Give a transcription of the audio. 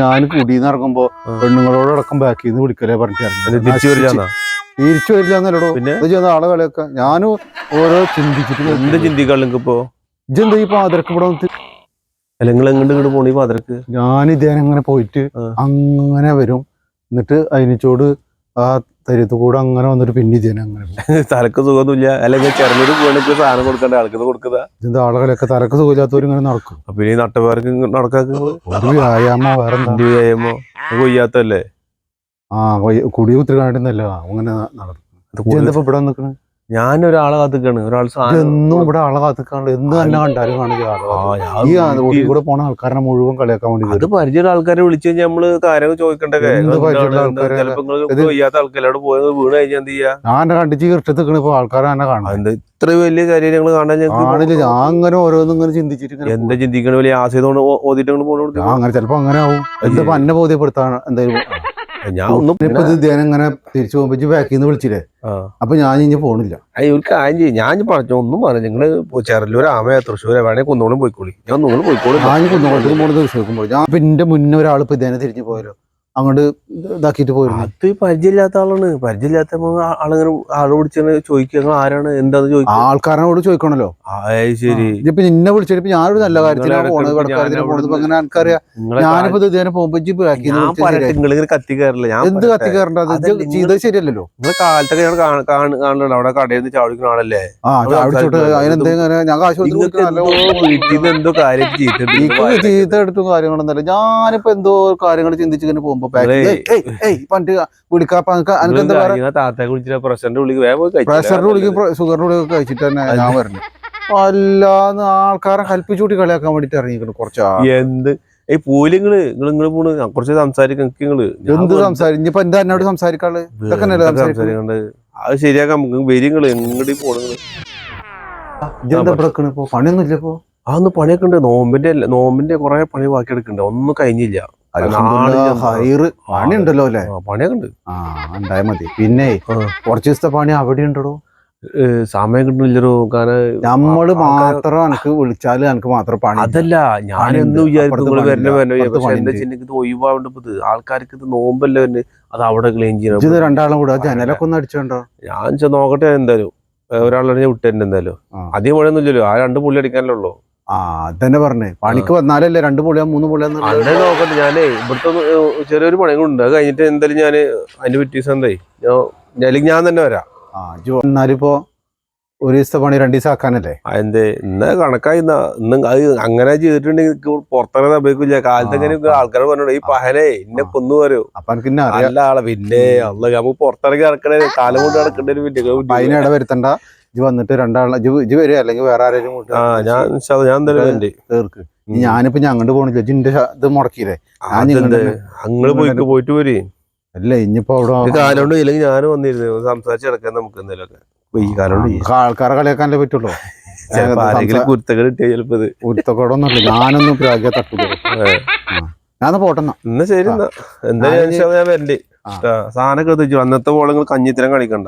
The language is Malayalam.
ഞാൻ കുടിന്ന് ഇറങ്ങുമ്പോ ആ. പെണ്ണുങ്ങളോടക്കം ബാക്കി ചെയ്ത് വിളിക്കലേ പറഞ്ഞിട്ട് തിരിച്ചു വരില്ല എന്നല്ലോ പിന്നെ? ആളെ കളിയൊക്കെ. ഞാനും ഓരോ ചിന്തിച്ചിട്ട് എന്ത് ഇജെന്താ ഈ പാതിരക്ക് ഇവിടെ എങ്ങോട്ട് ഇങ്ങോട്ട് പോണി പാതിരക്ക്? ഞാൻ ഇതേനെ അങ്ങനെ പോയിട്ട്. അങ്ങനെ വരും. എന്നിട്ട് അതിനിച്ചോട് ആ തരുത്ത് കൂടെ അങ്ങനെ വന്നിട്ട് പിന്നെ ഇതേനെ അങ്ങനെ തലക്ക് സുഖമൊന്നുമില്ല. അല്ലെങ്കിൽ ചെറുതൊരു പോലൊക്കെ സാധനം കൊടുക്കണ്ട ആൾക്കത് കൊടുക്കുക ഇതിന്റെ ആളുകളൊക്കെ തലക്ക് സുഖമില്ലാത്തവർ ഇങ്ങനെ നടക്കും. അപ്പൊ ഇനി നട്ടപ്പാർക്ക് നടക്കാക്ക ഒരു വ്യായാമം വേറെ വ്യായാമോ? കൊയ്യാത്തല്ലേ ആ കുടി കുത്തിരി കാണിട്ടുന്നല്ല അങ്ങനെ നടക്കും ഇവിടെ നിൽക്കണ് ഞാൻ ഒരാളെ കാത്തിക്കാണ്. ഒരാൾ സാധനം എന്നും ഇവിടെ ആളെ കാത്തിക്കാണ്ട് എന്ന് തന്നെ കണ്ടാലും കാണില്ല ആ, ഈ ആ വീട്ടിൽ- റോഡിൽ കൂടെ പോണ ആൾക്കാരെ മുഴുവൻ കളിയാക്കാൻ വേണ്ടി അത്. പരിചയമുള്ള ആൾക്കാരെ വിളിച്ചു കഴിഞ്ഞാൽ നമ്മൾ കാര്യം ചോദിക്കണ്ടേ പോയത് വീണ് കഴിഞ്ഞാൽ എന്ത് ചെയ്യാ? ഞാൻ കണ്ടിച്ച് ഇഷ്ടത്തിക്കണ ഇപ്പൊ ആൾക്കാരെ തന്നെ കാണാൻ. ഇത്ര വലിയ കാര്യം ഞങ്ങൾ കാണാൻ കാണില്ല. ഞാൻ അങ്ങനെ ഓരോന്നും ഇങ്ങനെ ചിന്തിച്ചിട്ട് എന്താ ചിന്തിക്കണ വലിയ ആശയത്തോണ്ട് ഓതിട്ട്. പോകണം അങ്ങനെ ചിലപ്പോ അങ്ങനെ ആവും എന്താ അന്നെ ബോധ്യപ്പെടുത്താണ് എന്തായാലും ഞാൻ ഒന്നും ധ്യാനം ഇങ്ങനെ തിരിച്ചു പോകുമ്പോ ബാക്കിൽ നിന്ന് വിളിച്ചില്ലേ? അപ്പൊ ഞാൻ ഇനി പോണില്ല. അയ്യ, ഒരു കാര്യം ചെയ്യും. ഞാൻ പറഞ്ഞു ഒന്നും പറഞ്ഞു നിങ്ങൾ ചെറല്ലൂർ ആമയ തൃശ്ശൂർ വേണേ കുന്നോളും പോയിക്കോളി. ഞാൻ നിങ്ങൾ പോയിക്കോളി. ഞാൻ കുന്നോട്ടേക്ക് പോണ ദിവസം നോക്കുമ്പോൾ ഞാൻ ഇപ്പൊ എന്റെ മുന്നേ ഒരാൾ ഇപ്പൊ ഇതേനെ തിരിഞ്ഞു പോയാലോ അങ്ങോട്ട് ഇതാക്കിയിട്ട് പോയിരുന്നു. അത് പരിചയമില്ലാത്ത ആളാണ്. പരിചയമില്ലാത്ത ആളിങ്ങനെ ആൾ വിളിച്ചാണ് ചോദിക്കുക? ആരാണ്? എന്താന്ന് ചോദിക്കുക? ആൾക്കാരനോട് ചോദിക്കണല്ലോ. ശരി. ഇതിപ്പോ നിന്നെ വിളിച്ചിട്ട് ഇപ്പൊ ഞാനൊരു നല്ല കാര്യത്തിലാണ് പോണത് ഇടയ്ക്ക് കടക്കാരത്തിന് പോണത്. അങ്ങനെ എനിക്കറിയാം. ഞാനിപ്പോ ഇതേനെ പോകുമ്പോ കത്തി കയറില്ല? ഞാൻ എന്ത് കത്തി ചെയ്തത് ശരിയല്ലല്ലോ. നിങ്ങളെ കാലത്തൊക്കെ ഞാൻ കാണുന്നുണ്ട് അവിടെ കടയിൽ നിന്ന് ചാടിക്കുന്ന ആളല്ലേ? ആ ചാടിച്ചോട്ട് അതിനെന്തെങ്കിലും ഞാൻ കാശ് എന്തോ വീട്ടിൽ നിന്ന് എന്തോ കാര്യം ചെയ്തിട്ടുണ്ട്. എനിക്ക് ചീത്ത എടുത്തും കാര്യങ്ങളൊന്നല്ല ഞാനിപ്പോ എന്തോ കാര്യങ്ങൾ ചിന്തിച്ച് ഇങ്ങനെ പോകുമ്പോ പണ്ട് വിളിക്കാപ്പ വിളിക്ക് വേഗം പോയി കഴിച്ചോ. പ്രഷറിന്റെ വിളിക്കും ഷുഗറിന്റെ വിളിക്കും കഴിച്ചിട്ട് തന്നെ ഞാൻ പറഞ്ഞു അല്ലാന്ന് ആൾക്കാരെ കൽപ്പിച്ചൂട്ടി കളിയാക്കാൻ വേണ്ടിട്ട് ഇറങ്ങിക്കണം കുറച്ചാ എന്ത്? ഈ പൂലിങ്ങൾ നിങ്ങൾ നിങ്ങൾ പോണ്. കുറച്ച് സംസാരിക്കും നിങ്ങൾ എന്ത് സംസാരിക്കും ഇനിയിപ്പോ എന്താ എന്നോട് സംസാരിക്കാൾ ഇതൊക്കെ സംസാരിക്കണ്ട്. അത് ശരിയാക്കാൻ വരിങ്ങൾ എങ്ങോട്ട് പോണത് ഇതെന്താ ഇവിടെ ഇല്ല ഇപ്പൊ? അതൊന്ന് പണിയൊക്കെ ഉണ്ട്. നോമ്പിന്റെ നോമ്പിന്റെ കുറെ പണി ബാക്കി എടുക്കണ്ട് ഒന്നും കഴിഞ്ഞില്ല. അൽഹംദുലില്ലാ, ഹൈറ് പണി അല്ലേ? പണിയൊക്കെ ഉണ്ട് ആ ഉണ്ടായ മതി. പിന്നെ കുറച്ചു ദിവസത്തെ പണി അവിടെ ഉണ്ടോ സമയം കിട്ടുന്നില്ലല്ലോ കാരണം നമ്മൾ മാത്രം എനിക്ക് വിളിച്ചാൽ എനിക്ക് മാത്രം പണി അതല്ല ഞാൻ. എന്ന് വിചാരിക്കും വരണ ഇത് ആൾക്കാർക്ക് ഇത് നോമ്പല്ലേ വരുന്നത് അത് അവിടെ ക്ലീൻ ഇത് ചെയ്യണം രണ്ടാളും കൂടെ ജനലൊക്കെ ഒന്ന് അടിച്ചോണ്ടോ? ഞാൻ നോക്കട്ടെ എന്തായാലും. ഒരാളെ ഞാൻ വിട്ടു എന്തായാലും. അധികം പണിയൊന്നും ഇല്ലല്ലോ. ആ രണ്ട് പുള്ളി അടിക്കാനല്ലേ ഉള്ളൂ. ആ അതന്നെ പറഞ്ഞേ. പണിക്ക് വന്നാലല്ലേ രണ്ട് പുള്ളിയാ മൂന്ന് നോക്കട്ടെ ഞാനേ ഇവിടുത്തെ ചെറിയൊരു പണി ഉണ്ട്. അത് കഴിഞ്ഞിട്ട് എന്തായാലും ഞാൻ അതിന്റെ പിറ്റീസ് എന്തായി? ഞാൻ അല്ലെങ്കിൽ ഞാൻ തന്നെ വരാം. ആ ഇജ്ജ് ഒരു ദിവസത്തെ പണി രണ്ട് ദിവസം ആക്കാനല്ലേ? എന്തേ? ഇന്ന് കണക്കായി ഇന്ന് അത് അങ്ങനെ ചെയ്തിട്ടുണ്ടെങ്കിൽ പുറത്തിറങ്ങാൻ ഉപയോഗിക്കില്ല കാലത്ത് എങ്ങനെ ആ, ആ. ആൾക്കാർ പറഞ്ഞു ഈ പഹലേ എന്നെ. കൊന്നു പറയൂ. അറിയാം. ആളെ പിന്നെ അല്ല നമുക്ക് പുറത്തിറങ്ങി നടക്കണേ കാലം കൊണ്ട് നടക്കേണ്ട ഒരു അപ്പൊ അതിനെ വരുത്തണ്ട ഇജ്ജ് വന്നിട്ട് രണ്ടാളെ ഇജ് വരിക അല്ലെങ്കിൽ വേറെ ആരെങ്കിലും കൂട്ടി ഞാൻ ഞാൻ ഉണ്ട് തീർക്ക്. ഞാനിപ്പോ ഞാൻ അങ്ങോട്ട് പോണില്ല. ഇജിന്റെ ഇത് മുടക്കിയില്ലേ? ഞാൻ അങ്ങൾ പോയിട്ട് പോയിട്ട് പോരി അല്ല ഇനിയിപ്പോ അവിടെ കാലം കൊണ്ട് ഇല്ലെങ്കിൽ ഞാനും വന്നിരുന്നു. സംസാരിച്ച് കിടക്കാൻ നമുക്ക് എന്തെങ്കിലുമൊക്കെ ആൾക്കാരെ കളിയാക്കാനല്ലേ പറ്റുള്ളൂ. കുരുത്തകൾ കിട്ടിയ ചിലപ്പോ ഇത്. ഒരുത്തക്കോടൊന്നുമില്ല ഞാനൊന്നും പ്രാഗ്യ തട്ടില്ല. ഞാൻ പോട്ടെന്നാ. എന്നാ ശരി എന്നാ. എന്തായാലും ഞാൻ വരണ്ടേ. സാധനമൊക്കെ എത്തിച്ചു അന്നത്തെ ബോളങ്ങൾ കഞ്ഞിത്തരം കളിക്കണ്ട.